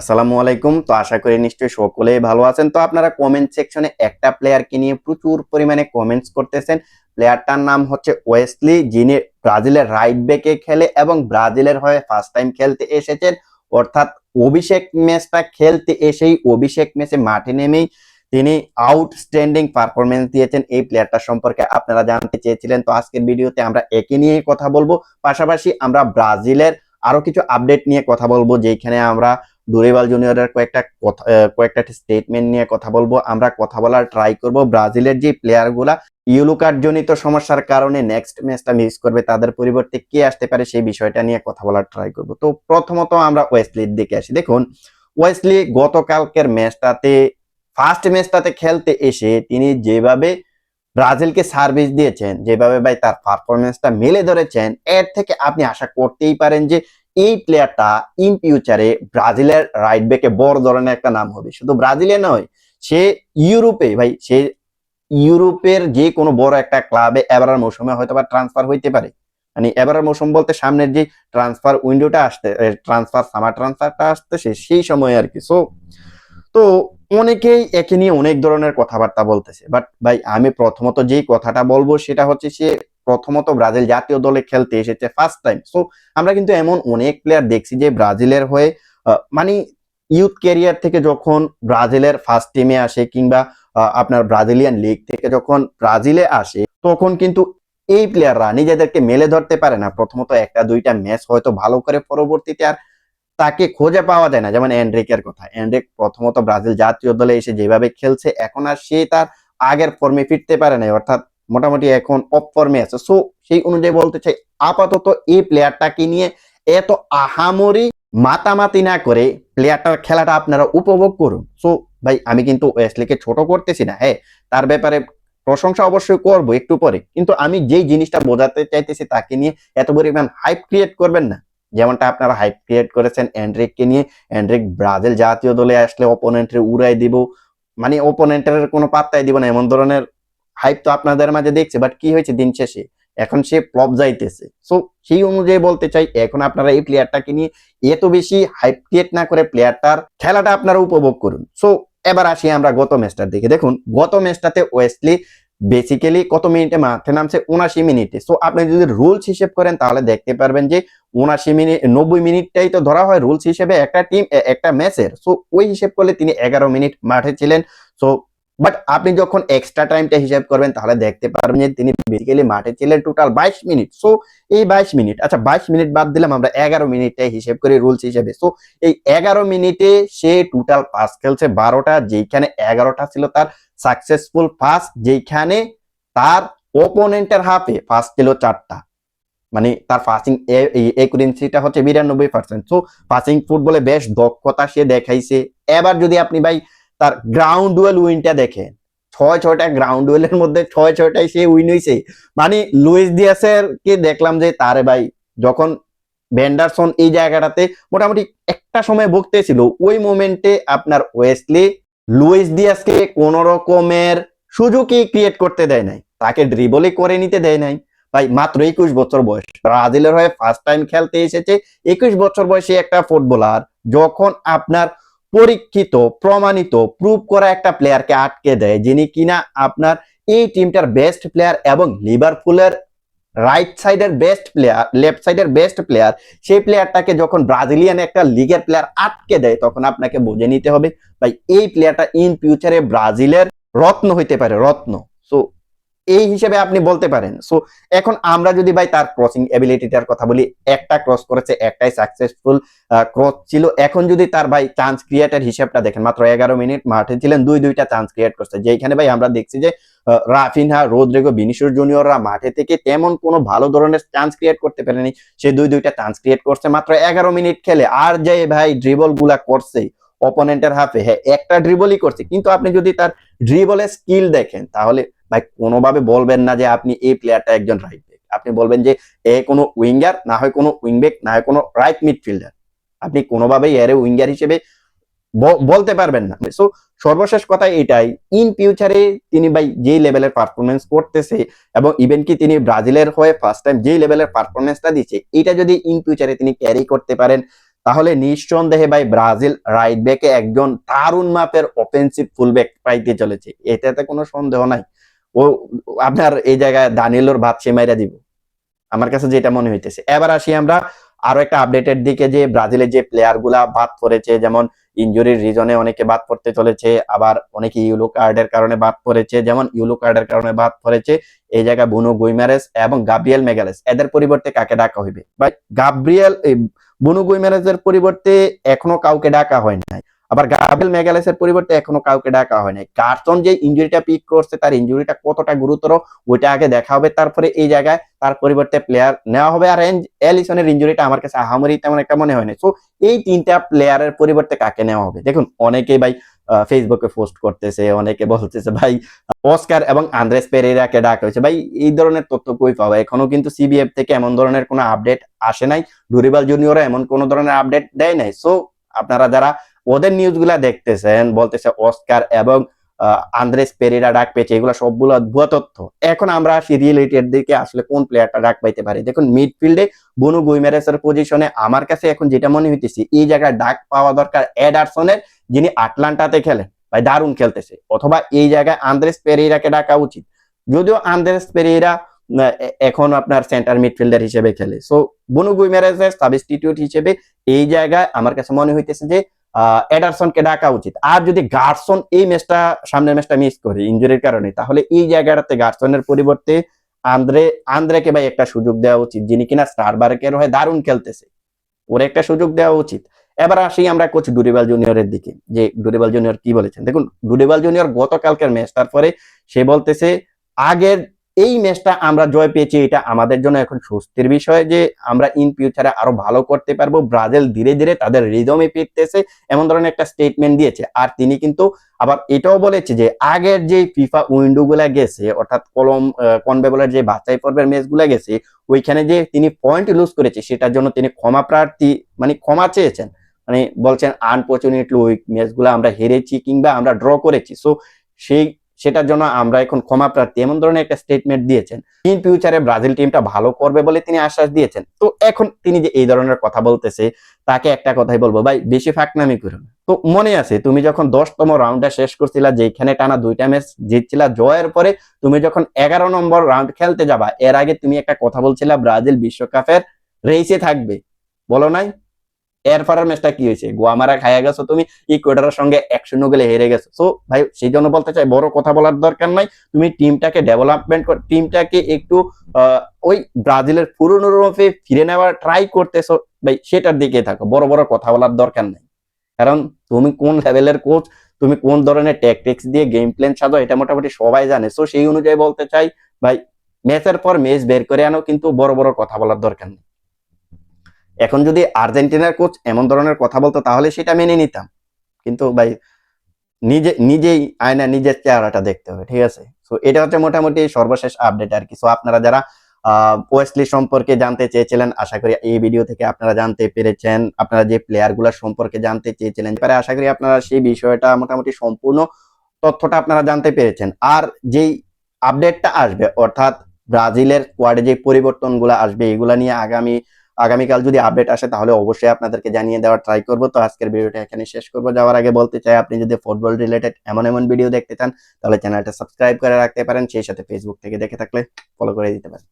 আসসালামু আলাইকুম। তো আশা করি নিশ্চয়ই সকলেই ভালো আছেন। তো আপনারা কমেন্ট সেকশনে একটা প্লেয়ারকে নিয়ে প্রচুর পরিমাণে কমেন্টস করতেছেন। প্লেয়ারটার নাম হচ্ছে ওয়েসলি যিনি ব্রাজিলের রাইট ব্যাকে খেলে এবং ব্রাজিলের হয়ে ফার্স্ট টাইম খেলতে এসেছেন। অর্থাৎ অভিষেক ম্যাচটা খেলতে এসেই অভিষেক ম্যাচে মাঠে নেমেই তিনি আউটস্ট্যান্ডিং পারফরমেন্স দিয়েছেন এই প্লেয়ারটা সম্পর্কে আপনারা জানতে চেয়েছিলেন। তো আজকের ভিডিওতে আমরা একে নিয়ে কথা বলব। পাশাপাশি আমরা ব্রাজিলের আরও কিছু আপডেট নিয়ে কথা বলব, যেখানে আমরা ডুরিবাল জুনিয়রের কয়েকটা কথা কয়েকটা স্টেটমেন্ট নিয়ে কথা বলব। আমরা কথা বলার ট্রাই করব। ব্রাজিলের যে প্লেয়ারগুলা ইউলো কার্ড জনিত সমস্যার কারণে নেক্সট ম্যাচটা মিস করবে, তাদের পরিবর্তে কে আসতে পারে সেই বিষয়টা নিয়ে কথা বলার ট্রাই করব। তো প্রথমত আমরা ওয়েস্টলির দিকে আসি। দেখুন ওয়েস্টলি গতকালকের ম্যাচটাতে ফার্স্ট ম্যাচটাতে খেলতে এসে তিনি যেভাবে ব্রাজিলকে সার্ভিস দিয়েছেন, যেভাবে ভাই তার পারফরমেন্সটা মেলে ধরেছেন, এর থেকে আপনি আশা করতেই পারেন যে এই প্লেয়ারটা ইন ফিউচারে ব্রাজিলের রাইট ব্যাকে বড় ধরনের একটা নাম হবে। শুধু ব্রাজিলে নয়, সে ইউরোপে, ভাই, সে ইউরোপের যে কোনো বড় একটা ক্লাবে এবারের মৌসুমে হয়তো বা ট্রান্সফার হইতে পারে। মানে এবারের মৌসুম বলতে সামনের যে ট্রান্সফার উইন্ডোটা আসতে ট্রান্সফার সামার ট্রান্সফারটা আসতেছে, সেই সময় আর কি। সো তো অনেকেই একে নিয়ে অনেক ধরনের কথাবার্তা বলতেছে। বাট ভাই, আমি প্রথমত যেই কথাটা বলব সেটা হচ্ছে সে প্রথমত ব্রাজিল জাতীয় দলে খেলতে এসেছে ফার্স্ট টাইম সো আমরা কিন্তু এমন অনেক প্লেয়ার দেখছি যে ব্রাজিলের হয়ে মানে ইউথ ক্যারিয়ার থেকে যখন ব্রাজিলের ফার্স্ট টিমে আসে কিংবা আপনার ব্রাজিলিয়ান লিগ থেকে যখন ব্রাজিলে আসে, তখন কিন্তু এই প্লেয়াররা নিজেদেরকে মেলে ধরতে পারে না। প্রথমত একটা দুইটা ম্যাচ হয়তো ভালো করে পরবর্তীতে আর তাকে খুঁজে পাওয়া যায় না। যেমন এন্ড্রিকের কথা। এন্ড্রিক প্রথমত ব্রাজিল জাতীয় দলে এসে যেভাবে খেলছে, এখন আর সে তার আগের ফর্মে ফিরতে পারে না অর্থাৎ মোটামুটি এখন অফ ফর্মে আছে। সো সেই অনুযায়ী বলতে চাই, আপাতত এই প্লেয়ারটাকে নিয়ে এত আহামরি মাতামাতি না করে প্লেয়ারটার খেলাটা আপনারা উপভোগ করুন। সো ভাই, আমি কিন্তু ওয়েসলিকে ছোট করতেছি না হ্যাঁ? তার ব্যাপারে প্রশংসা অবশ্যই করব একটু পরে। কিন্তু আমি যেই জিনিসটা বোঝাতে চাইতেছি তাকে নিয়ে এত পরিমাণ হাইপ ক্রিয়েট করবেন না। যেমনটা আপনারা হাইপ ক্রিয়েট করেছেন অ্যান্ড্রিককে নিয়ে। অ্যান্ড্রিক ব্রাজিল জাতীয় দলে আসলে অপোনেন্টের উড়াই দিব। মানে অপোনেন্টের কোনো পাত্তাই দিব না, এমন ধরনের হাইপ তো আপনাদের মাঝে দেখছে বাট কি হয়েছে দিন শেষে? এখন সে ফ্লপ যাইতেছে। সো সেই অনুযায়ী বলতে চাই, এখন আপনারা এই প্লেয়ারটাকে নিয়ে এত বেশি হাইপ ক্রিয়েট না করে প্লেয়ারটার খেলাটা আপনারা উপভোগ করুন। সো এবার আসি আমরা গত ম্যাচটার দিকে। দেখুন, গত ম্যাচটাতে ওয়েস্টলি বেসিক্যালি কত মিনিটে মাঠে নামছে? উনাশি মিনিটে। সো আপনি যদি রুলস হিসেব করেন, তাহলে দেখতে পারবেন যে উনাশি মিনিট, নব্বই মিনিটটাই তো ধরা হয় রুলস হিসেবে একটা টিম একটা ম্যাচের সো ওই হিসেব করলে তিনি এগারো মিনিট মাঠে ছিলেন। সো বাট আপনি যখন এক্সট্রা টাইমটা হিসাব করবেন, তাহলে দেখতে পারবেন যে তিনি বেসিক্যালি মাঠে ছিলেন টোটাল বাইশ মিনিট সো এই বাইশ মিনিট আচ্ছা বাইশ মিনিট বাদ দিলাম, আমরা এগারো মিনিটটাই হিসেব করি রুলস হিসেবে। সো এই এগারো মিনিটে সে টোটাল পাস খেলছে বারোটা যেখানে এগারোটা ছিল তার সাকসেসফুল পাস যেখানে তার ওপোনেন্টের হাফে পাস ছিল চারটা। মানে তার পাসিং একুরেন্সিটা হচ্ছে বিরানব্বই পার্সেন্ট সো পাসিং ফুটবলে বেশ দক্ষতা সে দেখাইছে। এবার যদি আপনি ভাই তার গ্রাউন্ড ডুয়েল উইনটা দেখেন ছয়, ছয়টা গ্রাউন্ড ডুয়েলের মধ্যে ছয়, ছয়টাই সে উইন হয়েছে মানে লুইস দিয়াসের কে দেখলাম যে, তারে ভাই, যখন ভেন্ডারসন এই জায়গাটাতে মোটামুটি একটা সময় ভুগতেছিল, ওই মোমেন্টে আপনার ওয়েস্টলি লুইস দিয়াসকে কোন রকমের সুযোগই ক্রিয়েট করতে দেয় নাই। তাকে ড্রিবলই করে নিতে দেয় নাই। ভাই, মাত্র একুশ বছর বয়স। ব্রাজিলের হয়ে ফার্স্ট টাইম খেলতে এসেছে, একুশ বছর বয়সে একটা ফুটবলার যখন আপনার পরীক্ষিত, প্রমাণিত প্রুভ করা একটা প্লেয়ারকে আটকে দেয়, যিনি কিনা আপনার এই টিমটার বেস্ট প্লেয়ার এবং লিভারপুলের রাইট সাইডের বেস্ট প্লেয়ার লেফট সাইডের বেস্ট প্লেয়ার সেই প্লেয়ারটাকে যখন ব্রাজিলিয়ান একটা লিগের প্লেয়ার আটকে দেয়, তখন আপনাকে বুঝে নিতে হবে, ভাই, এই প্লেয়ারটা ইন ফিউচারে ব্রাজিলের রত্ন হইতে পারে, রত্ন। সো এই হিসেবে আপনি বলতে পারেন। সো এখন আমরা যদি ভাই তার ক্রসিং এবিলিটিটার কথা বলি, একটা ক্রস করেছে, একটাই সাকসেসফুল ক্রস ছিল। এখন যদি তার ভাই চান্স ক্রিয়েটের হিসাবটা দেখেন, মাত্র এগারো মিনিট মাঠে ছিলেন, দুই দুইটা চান্স ক্রিয়েট করছে। যেখানে ভাই আমরা দেখছি যে রাফিনহা, রোদ্রেগো বিনিশুর জুনিয়ররা মাঠে থেকে তেমন কোনো ভালো ধরনের চান্স ক্রিয়েট করতে পারেনি। সে দুই দুইটা চান্স ক্রিয়েট করছে মাত্র এগারো মিনিট খেলে। আর যে ভাই ড্রিবলগুলা করছে অপোনেন্টের হাফে হ্যাঁ একটা ড্রিবলই করছে। কিন্তু আপনি যদি তার ড্রিবলের স্কিল দেখেন, তাহলে ভাই, কোনোভাবে বলবেন না যে আপনি এই প্লেয়ারটা একজন রাইট ব্যাক আপনি বলবেন যে এ কোনো উইঙ্গার না হয় কোনো উইংব্যাক না হয় কোনো রাইট মিডফিল্ডার আপনি কোনোভাবেই এর উইঙ্গার হিসেবে বলতে পারবেন না। সো সর্বশেষ কথা এটাই ইন ফিউচারে তিনি ভাই যেই লেভেলের পারফরমেন্স করতেছে এবং ইভেন কি তিনি ব্রাজিলের হয়ে ফার্স্ট টাইম যেই লেভেলের পারফরমেন্সটা দিচ্ছে, এটা যদি ইন ফিউচারে তিনি ক্যারি করতে পারেন, তাহলে নিঃসন্দেহে ভাই ব্রাজিল রাইট ব্যাকে একজন দারুণ মাপের অফেন্সিভ ফুলব্যাক পাইতে চলেছে। এটাতে কোনো সন্দেহ নাই। ও, আপনার এই জায়গায় দানিলোর ভাত সে মাইরা দিব। আমার কাছে যেটা মনে হইতেছে। এবার আসি আমরা আরও একটা আপডেটের দিকে যে ব্রাজিলের যে প্লেয়ারগুলা বাদ পড়েছে, যেমন ইনজুরির রিজনে অনেকে বাদ পড়তে চলেছে, আবার অনেকে ইউলো কার্ডের কারণে বাদ পড়েছে, যেমন ইউলো কার্ডের কারণে বাদ পড়েছে, এই জায়গায় বুনো গুইমারেস এবং গাব্রিয়েল মেগালেস। এদের পরিবর্তে কাকে ডাকা হইবে? বা গাব্রিয়েল বুনো গুইমারেসের পরিবর্তে এখনও কাউকে ডাকা হয় নাই। আবার গাব্রিয়েল মেগালেসের পরিবর্তে এখনও কাউকে ডাকা হয় নাই কার্টন যে ইনজুরিটা পিক করছে, তার ইনজুরিটা কতটা গুরুতর, ওইটা আগে দেখা হবে। তারপরে এই জায়গায় তার পরিবর্তে প্লেয়ার নেওয়া হবে। আর এলিসনের ইনজুরিটা আমার কাছে আহামরি তেমন একটা মনে হয় না সো এই তিনটা প্লেয়ারের পরিবর্তে কাকে নেওয়া হবে? দেখুন, অনেকেই ভাই ফেসবুকে পোস্ট করতেছে, অনেকে বলতেছে, ভাই অস্কার এবং আন্দ্রেস পেরেরাকে ডাকা হয়েছে। ভাই, এই ধরনের তথ্য কই পাওয়া? এখনও কিন্তু সিবিএফ থেকে এমন ধরনের কোনো আপডেট আসে নাই। ডুরিবাল জুনিয়র এমন কোন ধরনের আপডেট দেয় নাই। সো আপনারা যারা ওদের নিউজগুলা দেখতেছেন, বলতেছে অস্কার এবং আন্দ্রেস পেরেরা ডাক পেয়েছে, এগুলো সবগুলো ভুয়া তথ্য। এখন আমরা আসি রিয়েলিটির দিকে আসলে কোন প্লেয়ারটা ডাক পাইতে পারে? দেখুন মিডফিল্ডে বনু গুইমেরেসের পজিশনে আমার কাছে এখন যেটা মনে হইতেছে, এই জায়গায় ডাক পাওয়া দরকার এডারসনের, যিনি আটলান্টাতে খেলেন, ভাই দারুণ খেলতেছে। অথবা এই জায়গায় আন্দ্রেস পেরেরাকে ডাকা উচিত। যদিও আন্দ্রেস এ- এখন আপনার সেন্টার মিডফিল্ডার হিসেবে খেলে। সো বনু গুইমেরেসের সাবস্টিটিউট হিসেবে এই জায়গায় আমার কাছে মনে হইতেছে যে এডারসনকে ডাকা উচিত। আর যদি গার্সন এই ম্যাচটা, সামনের ম্যাচটা মিস করে ইনজুরির কারণে, তাহলে এই জায়গাটাতে গার্সনের পরিবর্তে আন্দ্রে, আন্দ্রেকে ভাই একটা সুযোগ দেওয়া উচিত, যিনি কিনা স্টার বারেকের হয়ে দারুণ খেলতেছে। ওর একটা সুযোগ দেওয়া উচিত। এবার আসি আমরা কোচ ডুরিবাল জুনিয়রের দিকে, যে ডুরিবাল জুনিয়র কি বলেছেন? দেখুন ডুরিবাল জুনিয়র গতকালকের ম্যাচ তারপরে সে বলতেছে, আগের এই ম্যাচটা আমরা জয় পেয়েছি, এটা আমাদের জন্য এখন স্বস্তির বিষয় যে আমরা ইন ফিউচারে আরও ভালো করতে পারব। ব্রাজিল ধীরে ধীরে তাদের রিদমে ফিরতেছে, এমন ধরনের একটা স্টেটমেন্ট দিয়েছে। আর তিনি কিন্তু আবার এটাও বলেছে যে আগের যে ফিফা উইন্ডো গুলা গেছে, অর্থাৎ কলম কনবেবলের যে বাছাই পর্বের ম্যাচগুলা গেছে, ওইখানে যে তিনি পয়েন্ট লুজ করেছে, সেটার জন্য তিনি ক্ষমা প্রার্থী মানে ক্ষমা চেয়েছেন। মানে বলছেন আনফর্চুনেটলি ওই ম্যাচগুলা আমরা হেরেছি কিংবা আমরা ড্র করেছি। সো সেই সেটার জন্য আমরা এখন ক্ষমা প্রার্থী এমন ধরনের একটা স্টেটমেন্ট দিয়েছেন। ইন ফিউচারে ব্রাজিল টিমটা ভালো করবে বলে তিনি আশ্বাস দিয়েছেন। তো এখন তিনি যে এই ধরনের কথা বলতেছে, তাকে একটা কথাই বলব, ভাই, বেশি ফাঁকনামি করুন তো মনে আছে, তুমি যখন দশতম রাউন্ডটা শেষ করছিলা যেখানে টানা দুইটা ম্যাচ জিতছিলা, জয়ের পরে তুমি যখন এগারো নম্বর রাউন্ড খেলতে যাবা, এর আগে তুমি একটা কথা বলছিলা, ব্রাজিল বিশ্বকাপের রেসে থাকবে। বলো নাই? এর পরের ম্যাচটা কি হয়েছে? গোয়ামারা খাইয়া গেছো তুমি ইকুয়েডারের সঙ্গে এক শূন্য গেলে হেরে গেছো। সো ভাই, সেই জন্য বলতে চাই, বড় কথা বলার দরকার নাই। তুমি টিমটাকে ডেভেলপমেন্ট টিমটাকে একটু ওই ব্রাজিলের পুরনো রূপে ফিরে নেওয়ার ট্রাই করতেছো, ভাই, সেটার দিকে থাকো। বড় বড় কথা বলার দরকার নাই। কারণ তুমি কোন লেভেলের কোচ তুমি কোন ধরনের ট্যাকটিক্স দিয়ে গেম প্ল্যান সাজো, এটা মোটামুটি সবাই জানে। সো সেই অনুযায়ী বলতে চাই, ভাই ম্যাচের পর ম্যাচ বের করে আনো, কিন্তু বড় বড় কথা বলার দরকার নেই। এখন যদি আর্জেন্টিনার কোচ এমন ধরনের কথা বলতো, তাহলে সেটা মেনে নিতাম। কিন্তু ভাই, নিজে, নিজেই আয়না, নিজের চেহারাটা দেখতে হবে, ঠিক আছে? তো এটা হচ্ছে মোটামুটি সর্বশেষ আপডেট আর কি। সো আপনারা যারা ওয়েস্টলি সম্পর্কে জানতে চেয়েছিলেন, আশা করি এই ভিডিও থেকে আপনারা জানতে পেরেছেন। আপনারা যে প্লেয়ারগুলো সম্পর্কে জানতে চেয়েছিলেন, এবারে আশা করি আপনারা সেই বিষয়টা মোটামুটি সম্পূর্ণ তথ্যটা আপনারা জানতে পেরেছেন। আর যেই আপডেটটা আসবে, অর্থাৎ ব্রাজিলের স্কোয়াডে যে পরিবর্তনগুলো আসবে, এগুলা নিয়ে আগামী আগামীকাল যদি আপডেট আসে, তাহলে অবশ্যই আপনাদেরকে জানিয়ে দেওয়ার ট্রাই করব। তো আজকের ভিডিওটা এখানে শেষ করব। যাওয়ার আগে বলতে চাই, আপনি যদি ফুটবল রিলেটেড এমন এমন ভিডিও দেখতে চান, তাহলে চ্যানেলটা সাবস্ক্রাইব করে রাখতে পারেন। সেই সাথে ফেসবুক থেকে দেখে থাকলে ফলো করে দিতে পারেন।